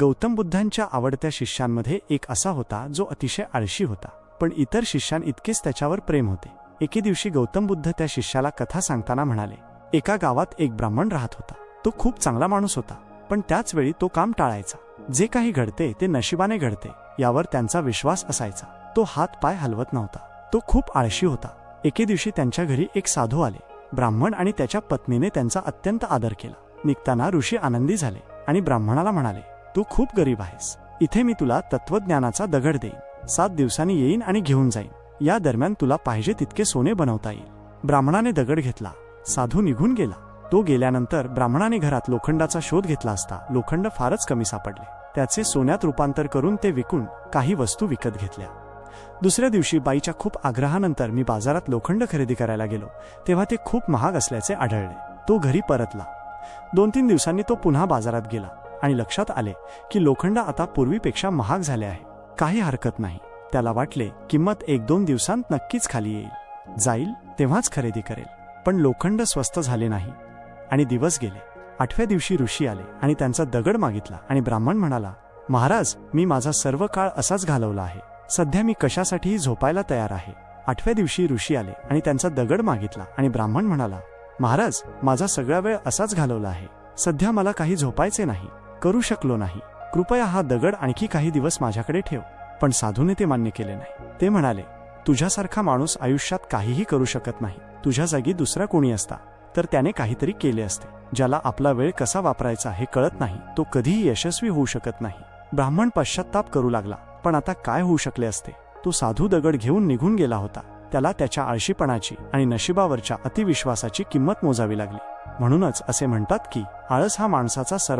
गौतम बुद्धांच्या आवडत्या शिष्यांमध्ये एक असा होता जो अतिशय आळशी होता. पण इतर शिष्यांइतकेच त्याच्यावर प्रेम होते. एके दिवशी गौतम बुद्ध त्या शिष्याला कथा सांगताना म्हणाले एका गावात एक ब्राह्मण राहत होता. तो खूप चांगला माणूस होता. पण त्याच वेळी तो काम टाळायचा. जे काही घडते ते नशिबाने घडते यावर त्यांचा विश्वास असायचा. तो हात पाय हलवत नव्हता. तो खूप आळशी होता. एके दिवशी त्यांच्या घरी एक साधू आले. ब्राह्मण आणि त्याच्या पत्नीने त्यांचा अत्यंत आदर केला. निघताना ऋषी आनंदी झाले आणि ब्राह्मणाला म्हणाले तू खूप गरीब आहेस. इथे मी तुला तत्वज्ञानाचा दगड देईन. सात दिवसांनी येईन आणि घेऊन जाईन. या दरम्यान तुला पाहिजे तितके सोने बनवता येईल. ब्राह्मणाने दगड घेतला. साधू निघून गेला. तो गेल्यानंतर ब्राह्मणाने घरात लोखंडाचा शोध घेतला असता लोखंड फारच कमी सापडले. त्याचे सोन्यात रूपांतर करून ते विकून काही वस्तू विकत घेतल्या. दुसऱ्या दिवशी बाईच्या खूप आग्रहानंतर मी बाजारात लोखंड खरेदी करायला गेलो. तेव्हा ते खूप महाग असल्याचे आढळले. तो घरी परतला. दोन तीन दिवसांनी तो पुन्हा बाजारात गेला. आणि लक्षात आले की लोखंड आता पूर्वीपेक्षा महाग झाले आहे. काही हरकत नाही. त्याला वाटले किंमत एक दोन दिवसांत नक्कीच खाली येईल. जाईल तेव्हाच खरेदी करेल. पण लोखंड स्वस्त झाले नाही. आणि दिवस गेले. आठव्या दिवशी ऋषी आले आणि त्यांचा दगड मागितला आणि ब्राह्मण म्हणाला महाराज मी माझा सर्व काळ असाच घालवला आहे. सध्या मी कशासाठीही झोपायला तयार आहे. आठव्या दिवशी ऋषी आले आणि त्यांचा दगड मागितला आणि ब्राह्मण म्हणाला महाराज माझा सगळा वेळ असाच घालवला आहे. सध्या मला काही झोपायचे नाही. करू शकलो नाही. कृपया हा दगड आणखी काही दिवस माझ्याकडे ठेव. पण साधूने ते मान्य केले नाही. ते म्हणाले तुझ्यासारखा माणूस आयुष्यात काहीही करू शकत नाही. तुझ्या जागी दुसरा कोणी असता तर त्याने काहीतरी केले असते. ज्याला आपला वेळ कसा वापरायचा हे कळत नाही. तो कधीही यशस्वी होऊ शकत नाही. ब्राह्मण पश्चाताप करू लागला. पण आता काय होऊ शकले असते? तो साधू दगड घेऊन निघून गेला होता. त्याला त्याच्या आळशीपणाची आणि नशिबावरच्या अतिविश्वासाची किंमत मोजावी लागली. म्हणूनच असे म्हणतात की आळस हा माणसाचा सर्व